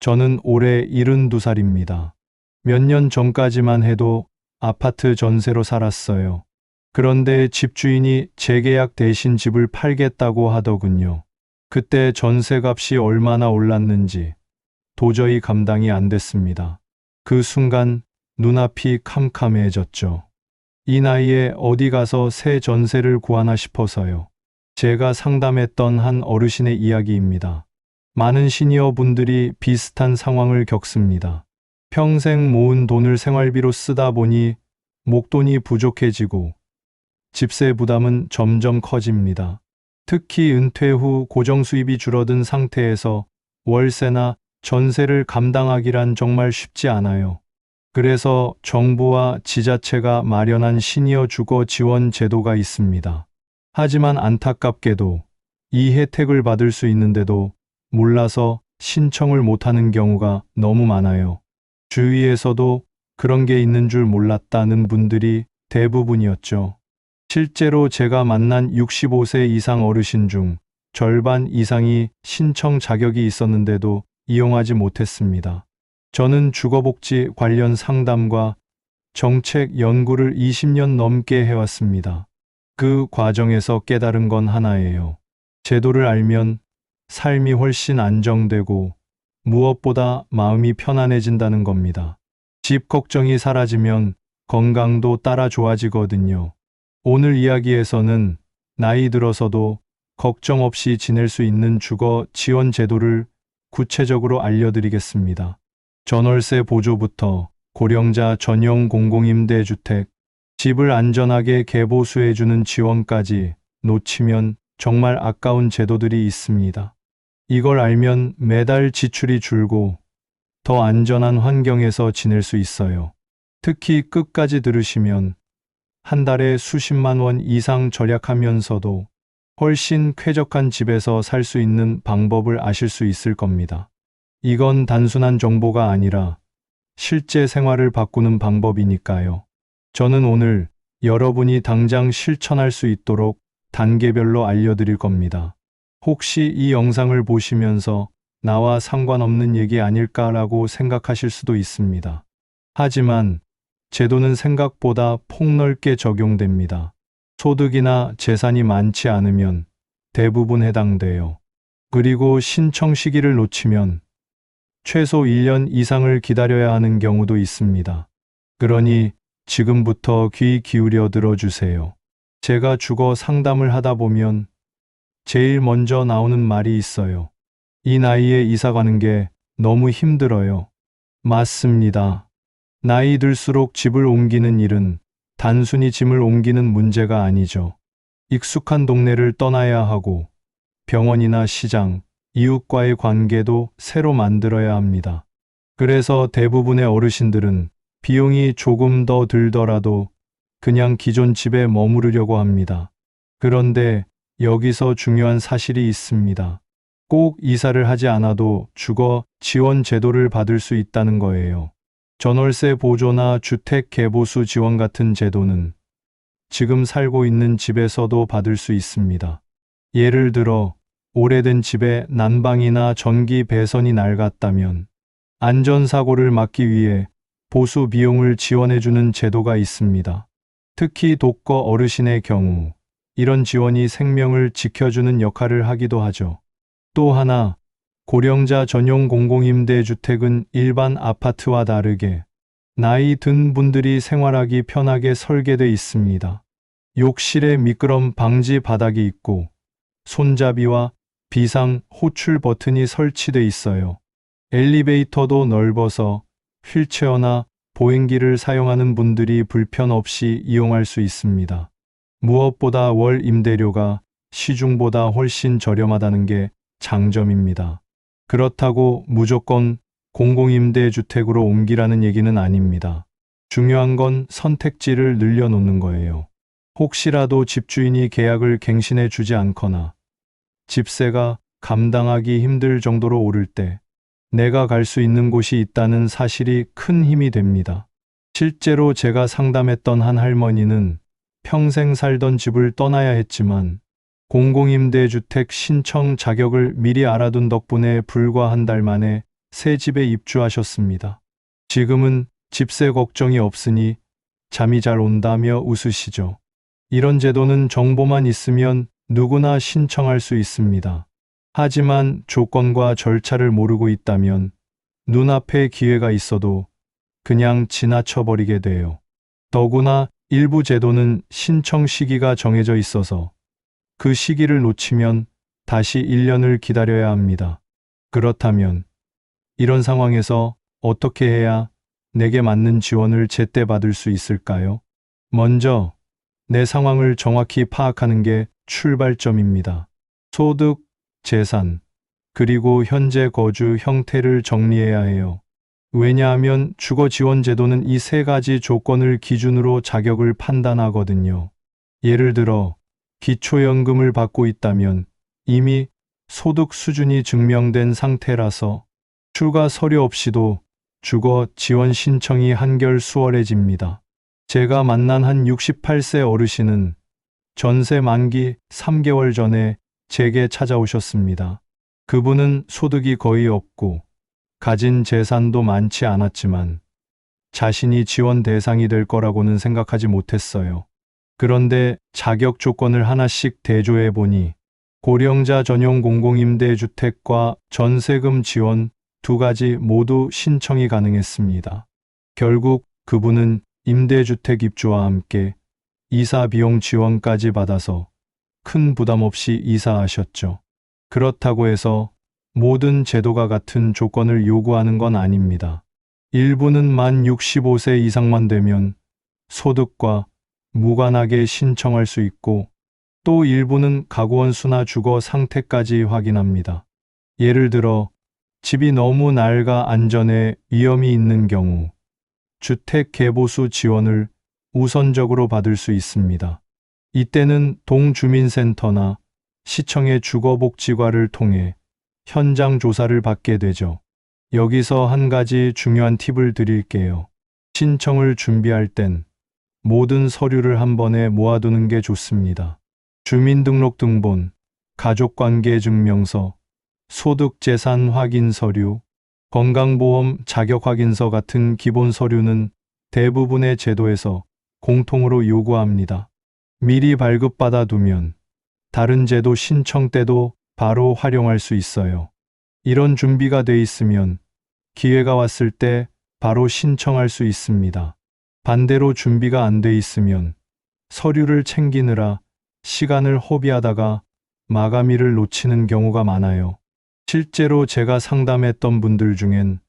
저는 올해 72살입니다. 몇 년 전까지만 해도 아파트 전세로 살았어요. 그런데 집주인이 재계약 대신 집을 팔겠다고 하더군요. 그때 전세값이 얼마나 올랐는지 도저히 감당이 안 됐습니다. 그 순간 눈앞이 캄캄해졌죠. 이 나이에 어디 가서 새 전세를 구하나 싶어서요. 제가 상담했던 한 어르신의 이야기입니다. 많은 시니어 분들이 비슷한 상황을 겪습니다. 평생 모은 돈을 생활비로 쓰다 보니 목돈이 부족해지고 집세 부담은 점점 커집니다. 특히 은퇴 후 고정 수입이 줄어든 상태에서 월세나 전세를 감당하기란 정말 쉽지 않아요. 그래서 정부와 지자체가 마련한 시니어 주거 지원 제도가 있습니다. 하지만 안타깝게도 이 혜택을 받을 수 있는데도 몰라서 신청을 못하는 경우가 너무 많아요. 주위에서도 그런 게 있는 줄 몰랐다는 분들이 대부분이었죠. 실제로 제가 만난 65세 이상 어르신 중 절반 이상이 신청 자격이 있었는데도 이용하지 못했습니다. 저는 주거복지 관련 상담과 정책 연구를 20년 넘게 해왔습니다. 그 과정에서 깨달은 건 하나예요. 제도를 알면 삶이 훨씬 안정되고 무엇보다 마음이 편안해진다는 겁니다. 집 걱정이 사라지면 건강도 따라 좋아지거든요. 오늘 이야기에서는 나이 들어서도 걱정 없이 지낼 수 있는 주거 지원 제도를 구체적으로 알려드리겠습니다. 전월세 보조부터 고령자 전용 공공임대주택, 집을 안전하게 개보수해주는 지원까지 놓치면 정말 아까운 제도들이 있습니다. 이걸 알면 매달 지출이 줄고 더 안전한 환경에서 지낼 수 있어요. 특히 끝까지 들으시면 한 달에 수십만 원 이상 절약하면서도 훨씬 쾌적한 집에서 살 수 있는 방법을 아실 수 있을 겁니다. 이건 단순한 정보가 아니라 실제 생활을 바꾸는 방법이니까요. 저는 오늘 여러분이 당장 실천할 수 있도록 단계별로 알려드릴 겁니다. 혹시 이 영상을 보시면서 나와 상관없는 얘기 아닐까라고 생각하실 수도 있습니다. 하지만 제도는 생각보다 폭넓게 적용됩니다. 소득이나 재산이 많지 않으면 대부분 해당돼요. 그리고 신청 시기를 놓치면 최소 1년 이상을 기다려야 하는 경우도 있습니다. 그러니 지금부터 귀 기울여 들어주세요. 제가 주거 상담을 하다 보면 제일 먼저 나오는 말이 있어요. 이 나이에 이사 가는 게 너무 힘들어요. 맞습니다. 나이 들수록 집을 옮기는 일은 단순히 짐을 옮기는 문제가 아니죠. 익숙한 동네를 떠나야 하고 병원이나 시장, 이웃과의 관계도 새로 만들어야 합니다. 그래서 대부분의 어르신들은 비용이 조금 더 들더라도 그냥 기존 집에 머무르려고 합니다. 그런데 여기서 중요한 사실이 있습니다. 꼭 이사를 하지 않아도 주거 지원 제도를 받을 수 있다는 거예요. 전월세 보조나 주택 개보수 지원 같은 제도는 지금 살고 있는 집에서도 받을 수 있습니다. 예를 들어 오래된 집에 난방이나 전기 배선이 낡았다면 안전사고를 막기 위해 보수 비용을 지원해주는 제도가 있습니다. 특히 독거 어르신의 경우 이런 지원이 생명을 지켜주는 역할을 하기도 하죠. 또 하나, 고령자 전용 공공임대 주택은 일반 아파트와 다르게 나이 든 분들이 생활하기 편하게 설계돼 있습니다. 욕실에 미끄럼 방지 바닥이 있고 손잡이와 비상 호출 버튼이 설치돼 있어요. 엘리베이터도 넓어서 휠체어나 보행기를 사용하는 분들이 불편 없이 이용할 수 있습니다. 무엇보다 월 임대료가 시중보다 훨씬 저렴하다는 게 장점입니다. 그렇다고 무조건 공공임대주택으로 옮기라는 얘기는 아닙니다. 중요한 건 선택지를 늘려놓는 거예요. 혹시라도 집주인이 계약을 갱신해 주지 않거나 집세가 감당하기 힘들 정도로 오를 때 내가 갈 수 있는 곳이 있다는 사실이 큰 힘이 됩니다. 실제로 제가 상담했던 한 할머니는 평생 살던 집을 떠나야 했지만 공공임대주택 신청 자격을 미리 알아둔 덕분에 불과 한 달 만에 새 집에 입주하셨습니다. 지금은 집세 걱정이 없으니 잠이 잘 온다며 웃으시죠. 이런 제도는 정보만 있으면 누구나 신청할 수 있습니다. 하지만 조건과 절차를 모르고 있다면 눈앞에 기회가 있어도 그냥 지나쳐버리게 돼요. 더구나 일부 제도는 신청 시기가 정해져 있어서 그 시기를 놓치면 다시 1년을 기다려야 합니다. 그렇다면 이런 상황에서 어떻게 해야 내게 맞는 지원을 제때 받을 수 있을까요? 먼저 내 상황을 정확히 파악하는 게 출발점입니다. 소득, 재산, 그리고 현재 거주 형태를 정리해야 해요. 왜냐하면 주거 지원 제도는 이 세 가지 조건을 기준으로 자격을 판단하거든요. 예를 들어, 기초연금을 받고 있다면 이미 소득 수준이 증명된 상태라서 추가 서류 없이도 주거 지원 신청이 한결 수월해집니다. 제가 만난 한 68세 어르신은 전세 만기 3개월 전에 제게 찾아오셨습니다. 그분은 소득이 거의 없고 가진 재산도 많지 않았지만 자신이 지원 대상이 될 거라고는 생각하지 못했어요. 그런데 자격 조건을 하나씩 대조해 보니 고령자 전용 공공임대주택과 전세금 지원 두 가지 모두 신청이 가능했습니다. 결국 그분은 임대주택 입주와 함께 이사 비용 지원까지 받아서 큰 부담 없이 이사하셨죠. 그렇다고 해서 모든 제도가 같은 조건을 요구하는 건 아닙니다. 일부는 만 65세 이상만 되면 소득과 무관하게 신청할 수 있고 또 일부는 가구원 수나 주거 상태까지 확인합니다. 예를 들어 집이 너무 낡아 안전에 위험이 있는 경우 주택 개보수 지원을 우선적으로 받을 수 있습니다. 이때는 동주민센터나 시청의 주거복지과를 통해 현장 조사를 받게 되죠. 여기서 한 가지 중요한 팁을 드릴게요. 신청을 준비할 땐 모든 서류를 한 번에 모아두는 게 좋습니다. 주민등록등본, 가족관계증명서, 소득재산 확인 서류, 건강보험 자격 확인서 같은 기본 서류는 대부분의 제도에서 공통으로 요구합니다. 미리 발급받아 두면 다른 제도 신청 때도 바로 활용할 수 있어요. 이런 준비가 돼 있으면 기회가 왔을 때 바로 신청할 수 있습니다. 반대로 준비가 안 돼 있으면 서류를 챙기느라 시간을 허비하다가 마감일을 놓치는 경우가 많아요. 실제로 제가 상담했던 분들 중엔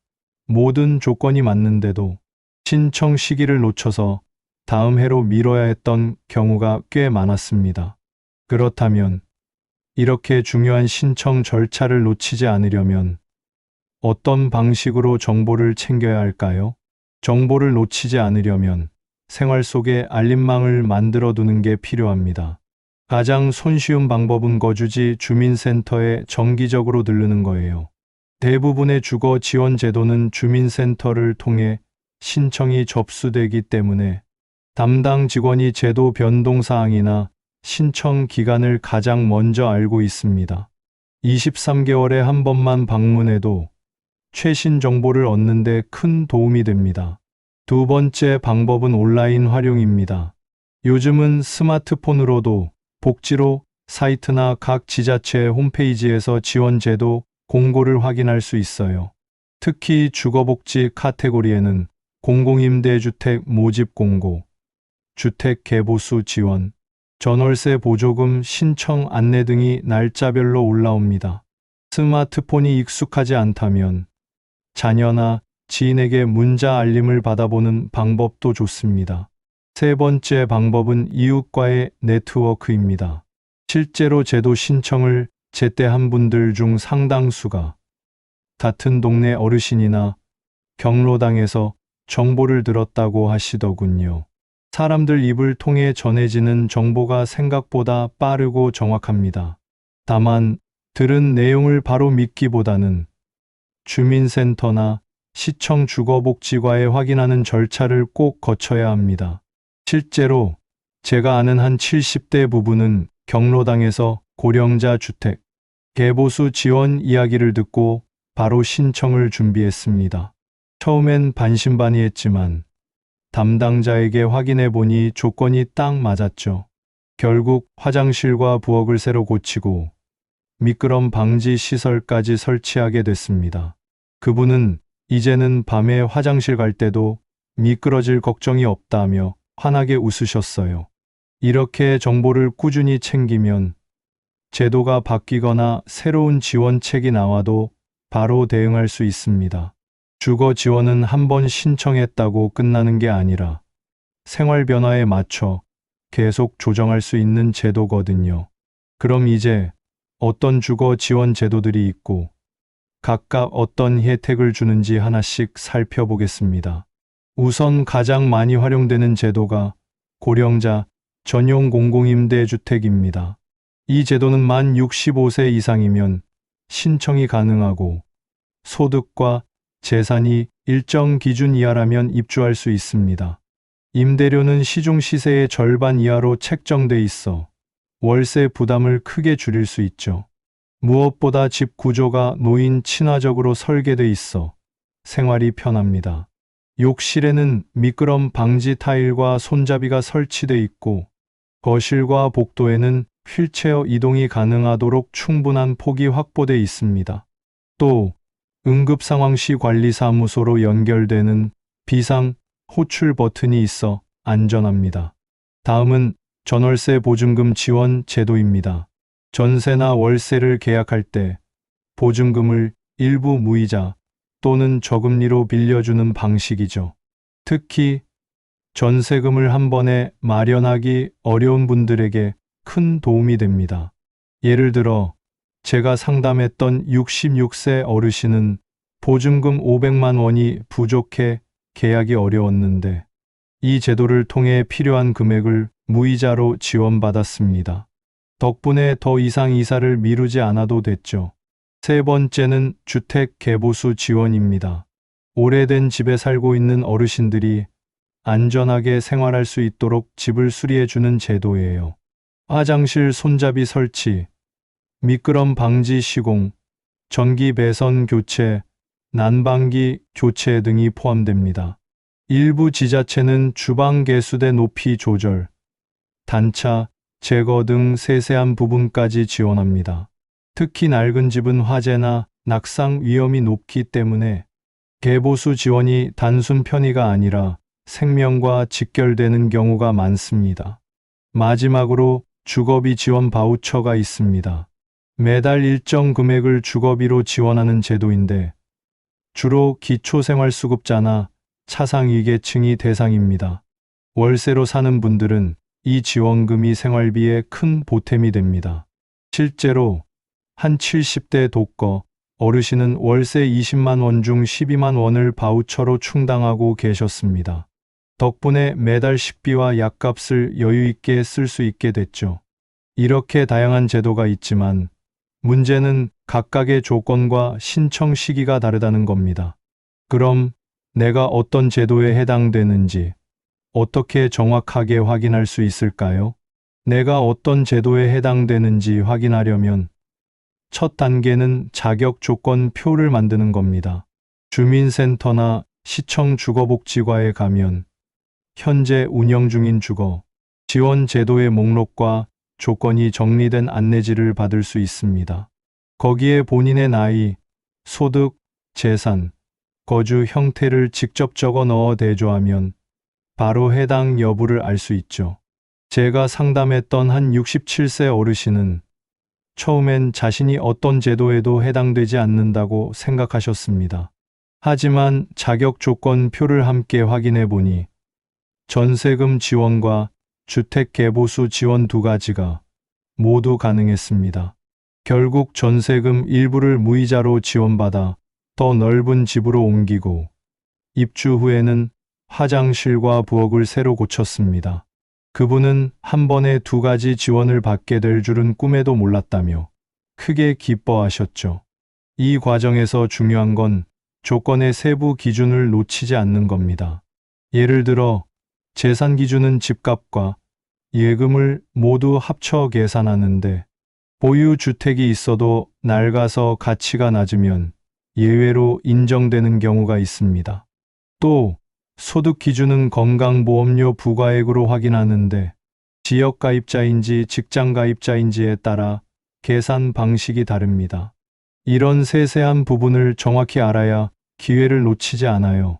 모든 조건이 맞는데도 신청 시기를 놓쳐서 다음 해로 미뤄야 했던 경우가 꽤 많았습니다. 그렇다면 이렇게 중요한 신청 절차를 놓치지 않으려면 어떤 방식으로 정보를 챙겨야 할까요? 정보를 놓치지 않으려면 생활 속에 알림망을 만들어 두는 게 필요합니다. 가장 손쉬운 방법은 거주지 주민센터에 정기적으로 들르는 거예요. 대부분의 주거 지원 제도는 주민센터를 통해 신청이 접수되기 때문에 담당 직원이 제도 변동 사항이나 신청 기간을 가장 먼저 알고 있습니다. 23개월에 한 번만 방문해도 최신 정보를 얻는 데 큰 도움이 됩니다. 두 번째 방법은 온라인 활용입니다. 요즘은 스마트폰으로도 복지로 사이트나 각 지자체 홈페이지에서 지원 제도 공고를 확인할 수 있어요. 특히 주거복지 카테고리에는 공공임대주택 모집 공고, 주택 개보수 지원, 전월세 보조금 신청 안내 등이 날짜별로 올라옵니다. 스마트폰이 익숙하지 않다면 자녀나 지인에게 문자 알림을 받아보는 방법도 좋습니다. 세 번째 방법은 이웃과의 네트워크입니다. 실제로 제도 신청을 제때 한 분들 중 상당수가 같은 동네 어르신이나 경로당에서 정보를 들었다고 하시더군요. 사람들 입을 통해 전해지는 정보가 생각보다 빠르고 정확합니다. 다만 들은 내용을 바로 믿기보다는 주민센터나 시청 주거복지과에 확인하는 절차를 꼭 거쳐야 합니다. 실제로 제가 아는 한 70대 부부는 경로당에서 고령자 주택, 개보수 지원 이야기를 듣고 바로 신청을 준비했습니다. 처음엔 반신반의했지만 담당자에게 확인해 보니 조건이 딱 맞았죠. 결국 화장실과 부엌을 새로 고치고 미끄럼 방지 시설까지 설치하게 됐습니다. 그분은 이제는 밤에 화장실 갈 때도 미끄러질 걱정이 없다며 환하게 웃으셨어요. 이렇게 정보를 꾸준히 챙기면 제도가 바뀌거나 새로운 지원책이 나와도 바로 대응할 수 있습니다. 주거 지원은 한 번 신청했다고 끝나는 게 아니라 생활 변화에 맞춰 계속 조정할 수 있는 제도거든요. 그럼 이제 어떤 주거 지원 제도들이 있고 각각 어떤 혜택을 주는지 하나씩 살펴보겠습니다. 우선 가장 많이 활용되는 제도가 고령자 전용 공공임대주택입니다. 이 제도는 만 65세 이상이면 신청이 가능하고 소득과 재산이 일정 기준 이하라면 입주할 수 있습니다. 임대료는 시중 시세의 절반 이하로 책정돼 있어 월세 부담을 크게 줄일 수 있죠. 무엇보다 집 구조가 노인 친화적으로 설계돼 있어 생활이 편합니다. 욕실에는 미끄럼 방지 타일과 손잡이가 설치돼 있고 거실과 복도에는 휠체어 이동이 가능하도록 충분한 폭이 확보돼 있습니다. 또 응급 상황 시 관리사무소로 연결되는 비상 호출 버튼이 있어 안전합니다. 다음은 전월세 보증금 지원 제도입니다. 전세나 월세를 계약할 때 보증금을 일부 무이자 또는 저금리로 빌려주는 방식이죠. 특히 전세금을 한 번에 마련하기 어려운 분들에게 큰 도움이 됩니다. 예를 들어 제가 상담했던 66세 어르신은 보증금 500만 원이 부족해 계약이 어려웠는데 이 제도를 통해 필요한 금액을 무이자로 지원받았습니다. 덕분에 더 이상 이사를 미루지 않아도 됐죠. 세 번째는 주택 개보수 지원입니다. 오래된 집에 살고 있는 어르신들이 안전하게 생활할 수 있도록 집을 수리해주는 제도예요. 화장실 손잡이 설치, 미끄럼 방지 시공, 전기 배선 교체, 난방기 교체 등이 포함됩니다. 일부 지자체는 주방 개수대 높이 조절, 단차, 제거 등 세세한 부분까지 지원합니다. 특히 낡은 집은 화재나 낙상 위험이 높기 때문에 개보수 지원이 단순 편의가 아니라 생명과 직결되는 경우가 많습니다. 마지막으로 주거비 지원 바우처가 있습니다. 매달 일정 금액을 주거비로 지원하는 제도인데 주로 기초생활수급자나 차상위계층이 대상입니다. 월세로 사는 분들은 이 지원금이 생활비에 큰 보탬이 됩니다. 실제로 한 70대 독거 어르신은 월세 20만 원 중 12만 원을 바우처로 충당하고 계셨습니다. 덕분에 매달 식비와 약값을 여유 있게 쓸 수 있게 됐죠. 이렇게 다양한 제도가 있지만 문제는 각각의 조건과 신청 시기가 다르다는 겁니다. 그럼 내가 어떤 제도에 해당되는지 어떻게 정확하게 확인할 수 있을까요? 내가 어떤 제도에 해당되는지 확인하려면 첫 단계는 자격 조건 표를 만드는 겁니다. 주민센터나 시청 주거복지과에 가면 현재 운영 중인 주거 지원 제도의 목록과 조건이 정리된 안내지를 받을 수 있습니다. 거기에 본인의 나이, 소득, 재산, 거주 형태를 직접 적어 넣어 대조하면 바로 해당 여부를 알 수 있죠. 제가 상담했던 한 67세 어르신은 처음엔 자신이 어떤 제도에도 해당되지 않는다고 생각하셨습니다. 하지만 자격 조건 표를 함께 확인해 보니 전세금 지원과 주택 개보수 지원 두 가지가 모두 가능했습니다. 결국 전세금 일부를 무이자로 지원받아 더 넓은 집으로 옮기고 입주 후에는 화장실과 부엌을 새로 고쳤습니다. 그분은 한 번에 두 가지 지원을 받게 될 줄은 꿈에도 몰랐다며 크게 기뻐하셨죠. 이 과정에서 중요한 건 조건의 세부 기준을 놓치지 않는 겁니다. 예를 들어 재산 기준은 집값과 예금을 모두 합쳐 계산하는데 보유 주택이 있어도 낡아서 가치가 낮으면 예외로 인정되는 경우가 있습니다. 또 소득 기준은 건강보험료 부과액으로 확인하는데 지역 가입자인지 직장 가입자인지에 따라 계산 방식이 다릅니다. 이런 세세한 부분을 정확히 알아야 기회를 놓치지 않아요.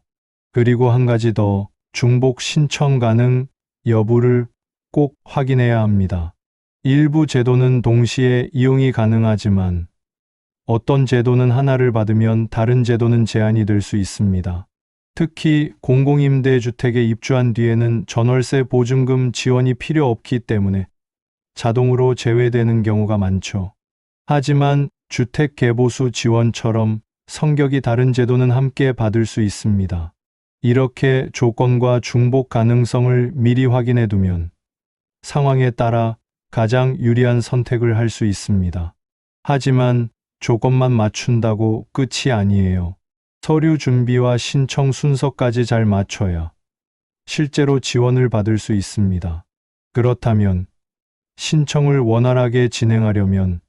그리고 한 가지 더 중복 신청 가능 여부를 꼭 확인해야 합니다. 일부 제도는 동시에 이용이 가능하지만 어떤 제도는 하나를 받으면 다른 제도는 제한이 될 수 있습니다. 특히 공공임대주택에 입주한 뒤에는 전월세 보증금 지원이 필요 없기 때문에 자동으로 제외되는 경우가 많죠. 하지만 주택 개보수 지원처럼 성격이 다른 제도는 함께 받을 수 있습니다. 이렇게 조건과 중복 가능성을 미리 확인해 두면 상황에 따라 가장 유리한 선택을 할 수 있습니다. 하지만 조건만 맞춘다고 끝이 아니에요. 서류 준비와 신청 순서까지 잘 맞춰야 실제로 지원을 받을 수 있습니다. 그렇다면 신청을 원활하게 진행하려면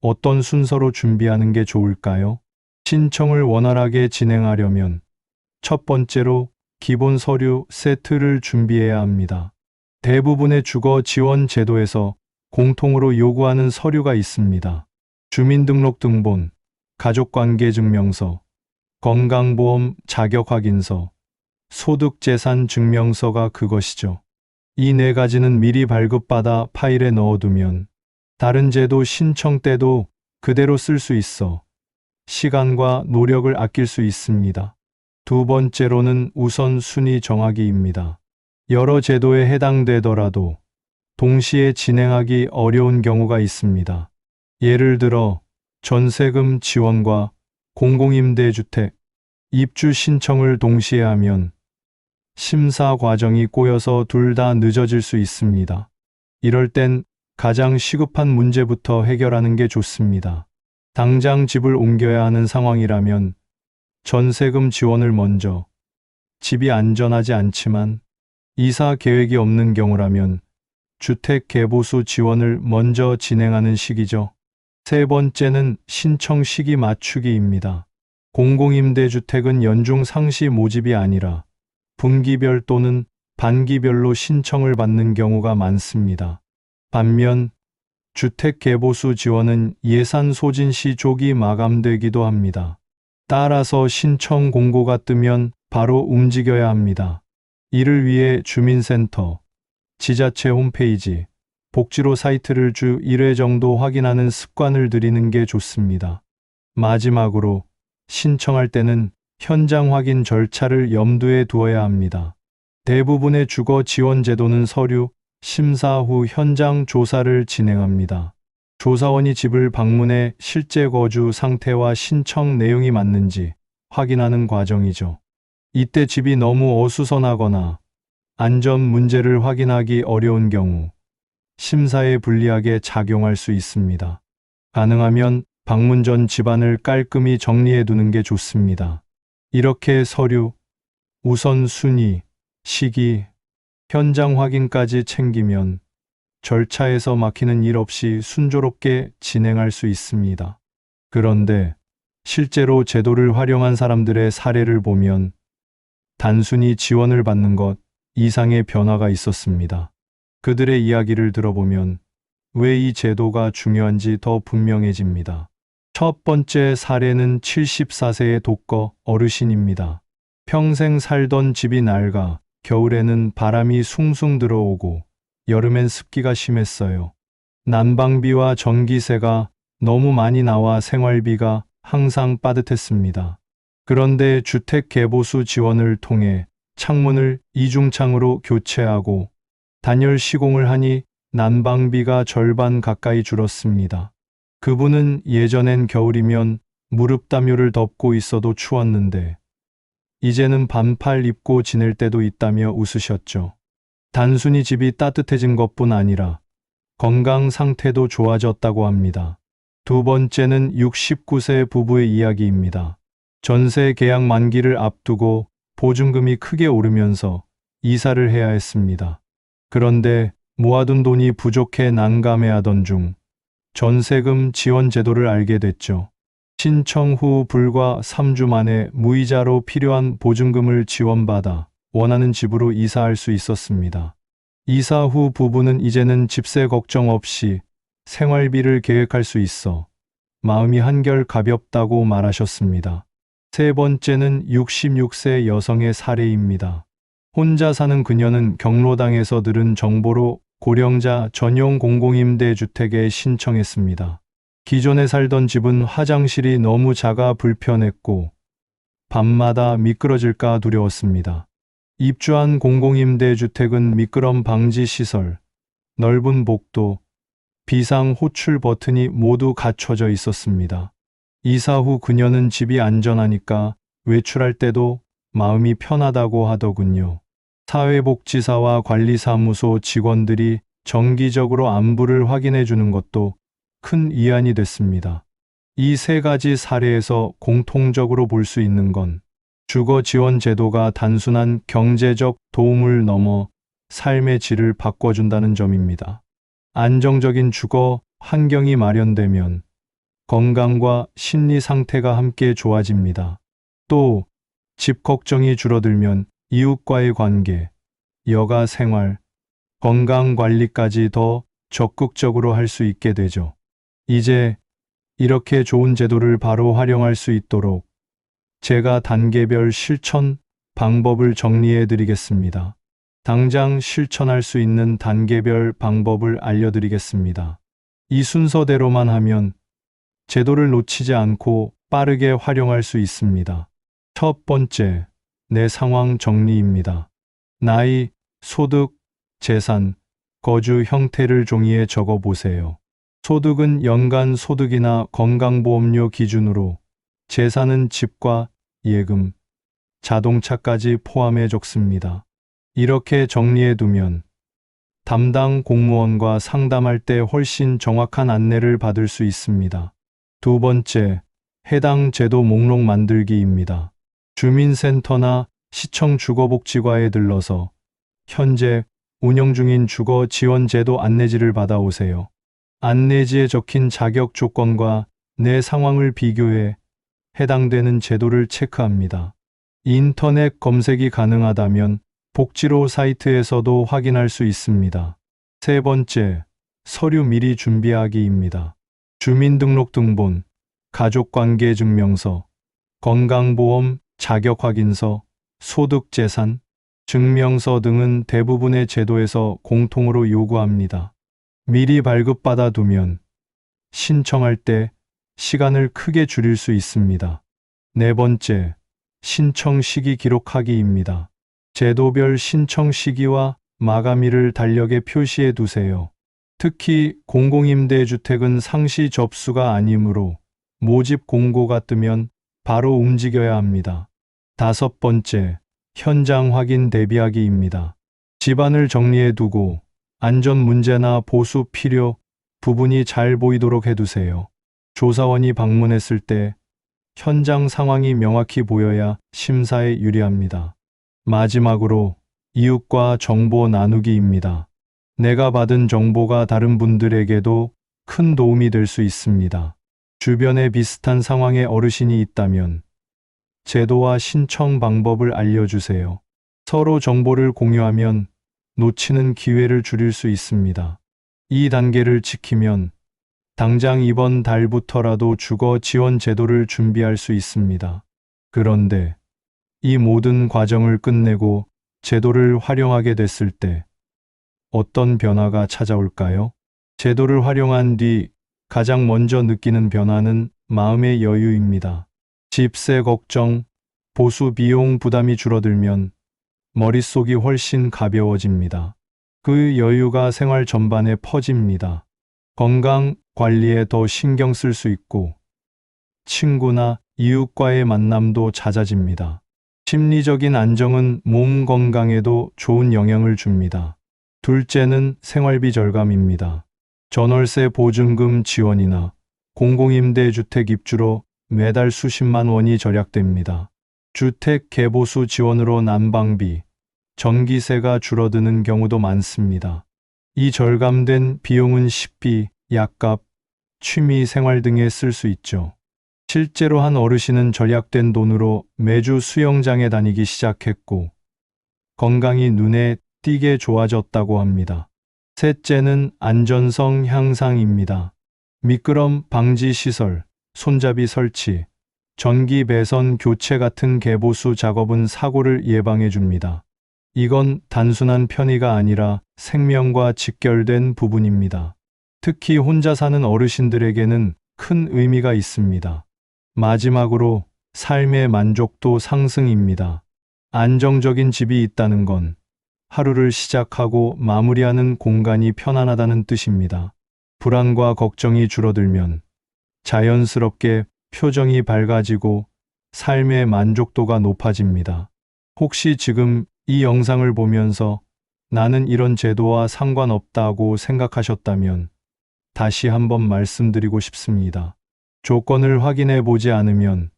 어떤 순서로 준비하는 게 좋을까요? 신청을 원활하게 진행하려면 첫 번째로 기본 서류 세트를 준비해야 합니다. 대부분의 주거 지원 제도에서 공통으로 요구하는 서류가 있습니다. 주민등록등본, 가족관계증명서, 건강보험 자격확인서, 소득재산증명서가 그것이죠. 이 네 가지는 미리 발급받아 파일에 넣어두면 다른 제도 신청 때도 그대로 쓸 수 있어 시간과 노력을 아낄 수 있습니다. 두 번째로는 우선 순위 정하기입니다. 여러 제도에 해당되더라도 동시에 진행하기 어려운 경우가 있습니다. 예를 들어 전세금 지원과 공공임대주택, 입주 신청을 동시에 하면 심사 과정이 꼬여서 둘 다 늦어질 수 있습니다. 이럴 땐 가장 시급한 문제부터 해결하는 게 좋습니다. 당장 집을 옮겨야 하는 상황이라면 전세금 지원을 먼저, 집이 안전하지 않지만 이사 계획이 없는 경우라면 주택 개보수 지원을 먼저 진행하는 시기죠. 세 번째는 신청 시기 맞추기입니다. 공공임대주택은 연중 상시 모집이 아니라 분기별 또는 반기별로 신청을 받는 경우가 많습니다. 반면 주택 개보수 지원은 예산 소진 시 조기 마감되기도 합니다. 따라서 신청 공고가 뜨면 바로 움직여야 합니다. 이를 위해 주민센터, 지자체 홈페이지, 복지로 사이트를 주 1회 정도 확인하는 습관을 들이는 게 좋습니다. 마지막으로 신청할 때는 현장 확인 절차를 염두에 두어야 합니다. 대부분의 주거 지원 제도는 서류, 심사 후 현장 조사를 진행합니다. 조사원이 집을 방문해 실제 거주 상태와 신청 내용이 맞는지 확인하는 과정이죠. 이때 집이 너무 어수선하거나 안전 문제를 확인하기 어려운 경우 심사에 불리하게 작용할 수 있습니다. 가능하면 방문 전 집안을 깔끔히 정리해 두는 게 좋습니다. 이렇게 서류, 우선순위, 시기, 현장 확인까지 챙기면 절차에서 막히는 일 없이 순조롭게 진행할 수 있습니다. 그런데 실제로 제도를 활용한 사람들의 사례를 보면 단순히 지원을 받는 것 이상의 변화가 있었습니다. 그들의 이야기를 들어보면 왜 이 제도가 중요한지 더 분명해집니다. 첫 번째 사례는 74세의 독거 어르신입니다. 평생 살던 집이 낡아 겨울에는 바람이 숭숭 들어오고 여름엔 습기가 심했어요. 난방비와 전기세가 너무 많이 나와 생활비가 항상 빠듯했습니다. 그런데 주택 개보수 지원을 통해 창문을 이중창으로 교체하고 단열 시공을 하니 난방비가 절반 가까이 줄었습니다. 그분은 예전엔 겨울이면 무릎 담요를 덮고 있어도 추웠는데 이제는 반팔 입고 지낼 때도 있다며 웃으셨죠. 단순히 집이 따뜻해진 것뿐 아니라 건강 상태도 좋아졌다고 합니다. 두 번째는 69세 부부의 이야기입니다. 전세 계약 만기를 앞두고 보증금이 크게 오르면서 이사를 해야 했습니다. 그런데 모아둔 돈이 부족해 난감해하던 중 전세금 지원 제도를 알게 됐죠. 신청 후 불과 3주 만에 무이자로 필요한 보증금을 지원받아 원하는 집으로 이사할 수 있었습니다. 이사 후 부부는 이제는 집세 걱정 없이 생활비를 계획할 수 있어 마음이 한결 가볍다고 말하셨습니다. 세 번째는 66세 여성의 사례입니다. 혼자 사는 그녀는 경로당에서 들은 정보로 고령자 전용 공공임대 주택에 신청했습니다. 기존에 살던 집은 화장실이 너무 작아 불편했고 밤마다 미끄러질까 두려웠습니다. 입주한 공공임대 주택은 미끄럼 방지 시설, 넓은 복도, 비상 호출 버튼이 모두 갖춰져 있었습니다. 이사 후 그녀는 집이 안전하니까 외출할 때도 마음이 편하다고 하더군요. 사회복지사와 관리사무소 직원들이 정기적으로 안부를 확인해 주는 것도 큰 위안이 됐습니다. 이 세 가지 사례에서 공통적으로 볼 수 있는 건 주거 지원 제도가 단순한 경제적 도움을 넘어 삶의 질을 바꿔준다는 점입니다. 안정적인 주거 환경이 마련되면 건강과 심리 상태가 함께 좋아집니다. 또 집 걱정이 줄어들면 이웃과의 관계, 여가 생활, 건강 관리까지 더 적극적으로 할 수 있게 되죠. 이제 이렇게 좋은 제도를 바로 활용할 수 있도록 제가 단계별 실천 방법을 정리해 드리겠습니다. 당장 실천할 수 있는 단계별 방법을 알려드리겠습니다. 이 순서대로만 하면 제도를 놓치지 않고 빠르게 활용할 수 있습니다. 첫 번째, 내 상황 정리입니다. 나이, 소득, 재산, 거주 형태를 종이에 적어 보세요. 소득은 연간 소득이나 건강보험료 기준으로, 재산은 집과 예금, 자동차까지 포함해 적습니다. 이렇게 정리해 두면 담당 공무원과 상담할 때 훨씬 정확한 안내를 받을 수 있습니다. 두 번째, 해당 제도 목록 만들기입니다. 주민센터나 시청 주거복지과에 들러서 현재 운영 중인 주거 지원 제도 안내지를 받아오세요. 안내지에 적힌 자격 조건과 내 상황을 비교해 해당되는 제도를 체크합니다. 인터넷 검색이 가능하다면 복지로 사이트에서도 확인할 수 있습니다. 세 번째, 서류 미리 준비하기입니다. 주민등록등본, 가족관계증명서, 건강보험 자격확인서, 소득재산, 증명서 등은 대부분의 제도에서 공통으로 요구합니다. 미리 발급받아 두면 신청할 때 시간을 크게 줄일 수 있습니다. 네 번째, 신청 시기 기록하기입니다. 제도별 신청 시기와 마감일을 달력에 표시해 두세요. 특히 공공임대 주택은 상시 접수가 아니므로 모집 공고가 뜨면 바로 움직여야 합니다. 다섯 번째, 현장 확인 대비하기입니다. 집안을 정리해 두고 안전 문제나 보수 필요 부분이 잘 보이도록 해두세요. 조사원이 방문했을 때 현장 상황이 명확히 보여야 심사에 유리합니다. 마지막으로 이웃과 정보 나누기입니다. 내가 받은 정보가 다른 분들에게도 큰 도움이 될 수 있습니다. 주변에 비슷한 상황의 어르신이 있다면 제도와 신청 방법을 알려주세요. 서로 정보를 공유하면 놓치는 기회를 줄일 수 있습니다. 이 단계를 지키면 당장 이번 달부터라도 주거 지원 제도를 준비할 수 있습니다. 그런데 이 모든 과정을 끝내고 제도를 활용하게 됐을 때 어떤 변화가 찾아올까요? 제도를 활용한 뒤 가장 먼저 느끼는 변화는 마음의 여유입니다. 집세 걱정, 보수 비용 부담이 줄어들면 머릿속이 훨씬 가벼워집니다. 그 여유가 생활 전반에 퍼집니다. 건강 관리에 더 신경 쓸 수 있고 친구나 이웃과의 만남도 잦아집니다. 심리적인 안정은 몸 건강에도 좋은 영향을 줍니다. 둘째는 생활비 절감입니다. 전월세 보증금 지원이나 공공임대주택 입주로 매달 수십만 원이 절약됩니다. 주택 개보수 지원으로 난방비, 전기세가 줄어드는 경우도 많습니다. 이 절감된 비용은 식비, 약값, 취미 생활 등에 쓸 수 있죠. 실제로 한 어르신은 절약된 돈으로 매주 수영장에 다니기 시작했고 건강이 눈에 띄게 좋아졌다고 합니다. 셋째는 안전성 향상입니다. 미끄럼 방지 시설, 손잡이 설치, 전기 배선 교체 같은 개보수 작업은 사고를 예방해 줍니다. 이건 단순한 편의가 아니라 생명과 직결된 부분입니다. 특히 혼자 사는 어르신들에게는 큰 의미가 있습니다. 마지막으로 삶의 만족도 상승입니다. 안정적인 집이 있다는 건 하루를 시작하고 마무리하는 공간이 편안하다는 뜻입니다. 불안과 걱정이 줄어들면 자연스럽게 표정이 밝아지고 삶의 만족도가 높아집니다. 혹시 지금 이 영상을 보면서 나는 이런 제도와 상관없다고 생각하셨다면 다시 한번 말씀드리고 싶습니다. 조건을 확인해 보지 않으면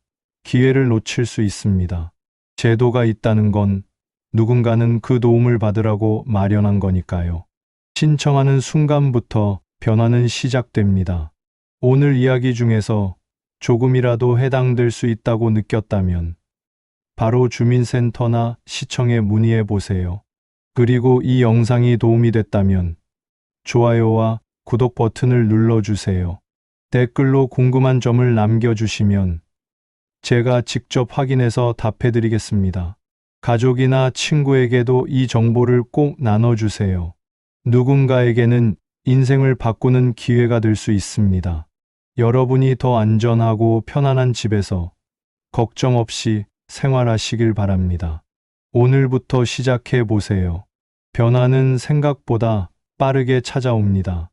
기회를 놓칠 수 있습니다. 제도가 있다는 건 누군가는 그 도움을 받으라고 마련한 거니까요. 신청하는 순간부터 변화는 시작됩니다. 오늘 이야기 중에서 조금이라도 해당될 수 있다고 느꼈다면 바로 주민센터나 시청에 문의해 보세요. 그리고 이 영상이 도움이 됐다면 좋아요와 구독 버튼을 눌러주세요. 댓글로 궁금한 점을 남겨주시면 제가 직접 확인해서 답해드리겠습니다. 가족이나 친구에게도 이 정보를 꼭 나눠주세요. 누군가에게는 인생을 바꾸는 기회가 될 수 있습니다. 여러분이 더 안전하고 편안한 집에서 걱정 없이 생활하시길 바랍니다. 오늘부터 시작해 보세요. 변화는 생각보다 빠르게 찾아옵니다.